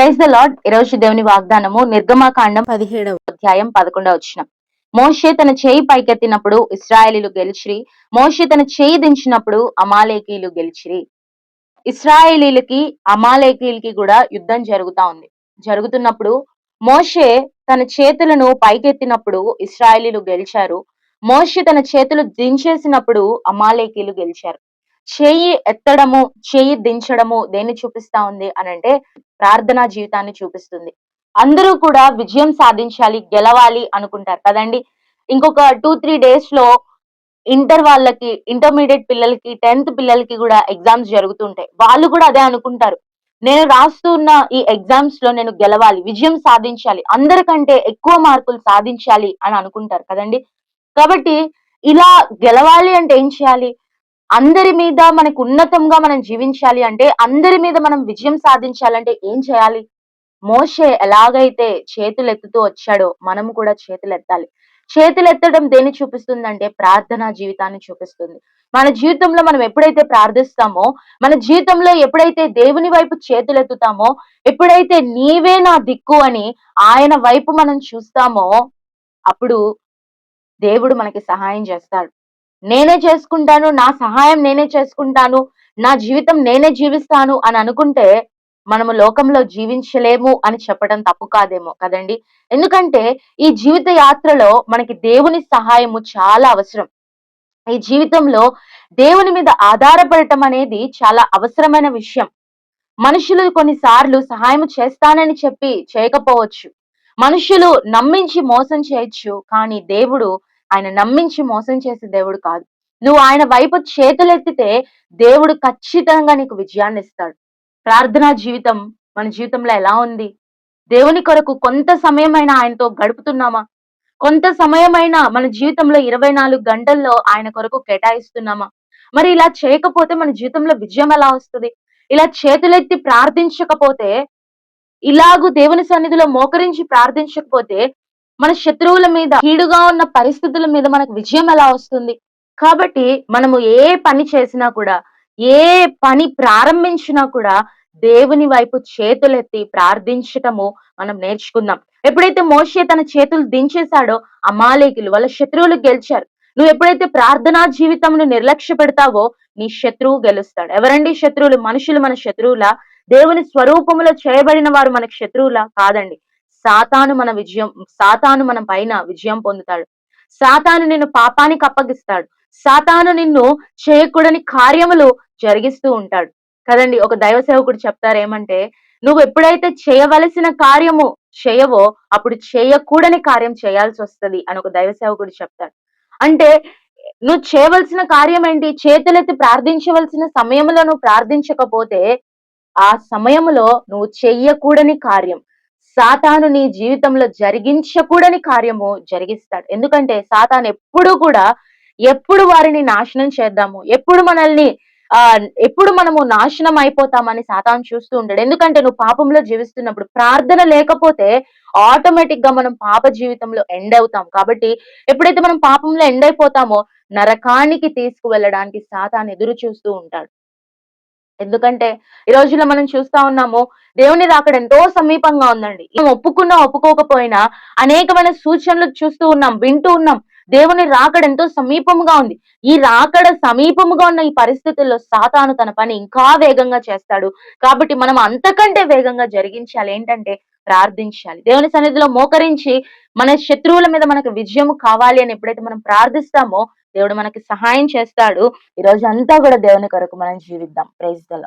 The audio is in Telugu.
ప్రైజ్ ద లార్డ్ ఈరోజు దేవుని వాగ్దానము నిర్గమాకాండం పదిహేడవ అధ్యాయం పదకొండవ వచ్చిన మోషే తన చేయి పైకెత్తినప్పుడు ఇస్రాయేలీలు గెలిచిరి. మోషే తన చేయి దించినప్పుడు అమాలేకీలు గెలిచిరి. ఇస్రాయేలీలకి అమాలేకీలకి కూడా యుద్ధం జరుగుతా ఉంది. జరుగుతున్నప్పుడు మోషే తన చేతులను పైకెత్తినప్పుడు ఇస్రాయేలీలు గెలిచారు. మోషే తన చేతులు దించేసినప్పుడు అమాలేకీలు గెలిచారు. చేయి ఎత్తడము చేయి దించడము దేన్ని చూపిస్తా ఉంది అని అంటే ప్రార్థనా జీవితాన్ని చూపిస్తుంది. అందరూ కూడా విజయం సాధించాలి గెలవాలి అనుకుంటారు కదండి. ఇంకొక టూ త్రీ డేస్లో ఇంటర్ వాళ్ళకి ఇంటర్మీడియట్ పిల్లలకి టెన్త్ పిల్లలకి కూడా ఎగ్జామ్స్ జరుగుతుంటాయి. వాళ్ళు కూడా అదే అనుకుంటారు. నేను రాస్తున్న ఈ ఎగ్జామ్స్లో నేను గెలవాలి విజయం సాధించాలి అందరికంటే ఎక్కువ మార్కులు సాధించాలి అని అనుకుంటారు కదండి. కాబట్టి ఇలా గెలవాలి అంటే ఏం చేయాలి? అందరి మీద మనకు ఉన్నతంగా మనం జీవించాలి అంటే అందరి మీద మనం విజయం సాధించాలంటే ఏం చేయాలి? మోషే ఎలాగైతే చేతులు ఎత్తుతూ వచ్చాడో మనం కూడా చేతులు ఎత్తాలి చేతులు ఎత్తడం దేన్ని చూపిస్తుందంటే ప్రార్థనా జీవితాన్ని చూపిస్తుంది. మన జీవితంలో మనం ఎప్పుడైతే ప్రార్థిస్తామో మన జీవితంలో ఎప్పుడైతే దేవుని వైపు చేతులు ఎత్తుతామో ఎప్పుడైతే నీవే నా దిక్కు అని ఆయన వైపు మనం చూస్తామో అప్పుడు దేవుడు మనకి సహాయం చేస్తాడు. నేనే చేసుకుంటాను నా సహాయం నేనే చేసుకుంటాను నా జీవితం నేనే జీవిస్తాను అని అనుకుంటే మనము లోకంలో జీవించలేము అని చెప్పడం తప్పు కాదేమో కదండి. ఎందుకంటే ఈ జీవిత యాత్రలో మనకి దేవుని సహాయము చాలా అవసరం. ఈ జీవితంలో దేవుని మీద ఆధారపడటం అనేది చాలా అవసరమైన విషయం. మనుషులు కొన్నిసార్లు సహాయం చేస్తానని చెప్పి చేయకపోవచ్చు. మనుషులు నమ్మించి మోసం చేయొచ్చు కానీ దేవుడు ఆయన నమ్మించి మోసం చేసే దేవుడు కాదు. నువ్వు ఆయన వైపు చేతులెత్తితే దేవుడు ఖచ్చితంగా నీకు విజయాన్ని ఇస్తాడు. ప్రార్థనా జీవితం మన జీవితంలో ఎలా ఉంది? దేవుని కొరకు కొంత సమయమైనా ఆయనతో గడుపుతున్నామా? కొంత సమయమైనా మన జీవితంలో ఇరవై నాలుగు గంటల్లో ఆయన కొరకు కేటాయిస్తున్నామా? మరి ఇలా చేయకపోతే మన జీవితంలో విజయం ఎలా వస్తుంది? ఇలా చేతులెత్తి ప్రార్థించకపోతే ఇలాగూ దేవుని సన్నిధిలో మోకరించి ప్రార్థించకపోతే మన శత్రువుల మీద కీడుగా ఉన్న పరిస్థితుల మీద మనకు విజయం ఎలా వస్తుంది? కాబట్టి మనము ఏ పని చేసినా కూడా ఏ పని ప్రారంభించినా కూడా దేవుని వైపు చేతులెత్తి ప్రార్థించటము మనం నేర్చుకుందాం. ఎప్పుడైతే మోషే తన చేతులు దించేశాడో అమాలేకులు వాళ్ళ శత్రువులు గెలిచారు. నువ్వు ఎప్పుడైతే ప్రార్థనా జీవితంను నిర్లక్ష్య పెడతావో నీ శత్రువు గెలుస్తాడు. ఎవరండి శత్రువులు? మనుషులు మన శత్రువులా? దేవుని స్వరూపములో చేయబడిన వారు మనకు శత్రువులా? కాదండి. సాతాను మన విజయం సాతాను మన పైన విజయం పొందుతాడు. సాతాను నిన్ను పాపానికి అప్పగిస్తాడు. సాతాను నిన్ను చేయకూడని కార్యములు జరిగిస్తూ ఉంటాడు. కదండి ఒక దైవ సేవకుడు చెప్తారు ఏమంటే నువ్వు ఎప్పుడైతే చేయవలసిన కార్యము చేయవో అప్పుడు చేయకూడని కార్యం చేయాల్సి వస్తుంది అని ఒక దైవ సేవకుడు చెప్తాడు. అంటే నువ్వు చేయవలసిన కార్యం ఏంటి? చేతులెత్తి ప్రార్థించవలసిన సమయంలో నువ్వు ప్రార్థించకపోతే ఆ సమయంలో నువ్వు చెయ్యకూడని కార్యం సాతాను నీ జీవితంలో జరిగించకూడని కార్యము జరిగిస్తాడు. ఎందుకంటే సాతాను ఎప్పుడు కూడా ఎప్పుడు వారిని నాశనం చేద్దాము ఎప్పుడు మనల్ని ఆ ఎప్పుడు మనము నాశనం అయిపోతామని సాతాను చూస్తూ ఉంటాడు ఎందుకంటే నువ్వు పాపంలో జీవిస్తున్నప్పుడు ప్రార్థన లేకపోతే ఆటోమేటిక్గా మనం పాప జీవితంలో ఎండ్ అవుతాం. కాబట్టి ఎప్పుడైతే మనం పాపంలో ఎండ్ అయిపోతామో నరకానికి తీసుకువెళ్ళడానికి సాతాను ఎదురు చూస్తూ ఉంటాడు. ఎందుకంటే ఈ రోజుల్లో మనం చూస్తా ఉన్నాము దేవుని రాకడ ఎంతో సమీపంగా ఉందండి. మనం ఒప్పుకున్నా ఒప్పుకోకపోయినా అనేకమైన సూచనలు చూస్తూ ఉన్నాం వింటూ ఉన్నాం. దేవుని రాకడ ఎంతో సమీపముగా ఉంది. ఈ రాకడ సమీపముగా ఉన్న ఈ పరిస్థితుల్లో సాతాను తన పని ఇంకా వేగంగా చేస్తాడు. కాబట్టి మనం అంతకంటే వేగంగా జరిగించాలి. ఏంటంటే ప్రార్థించాలి. దేవుని సన్నిధిలో మోకరించి మన శత్రువుల మీద మనకు విజయం కావాలి అని ఎప్పుడైతే మనం ప్రార్థిస్తామో దేవుడు మనకి సహాయం చేస్తాడు. ఈ రోజు అంతా కూడా దేవుని కొరకు మనం జీవిద్దాం. Praise the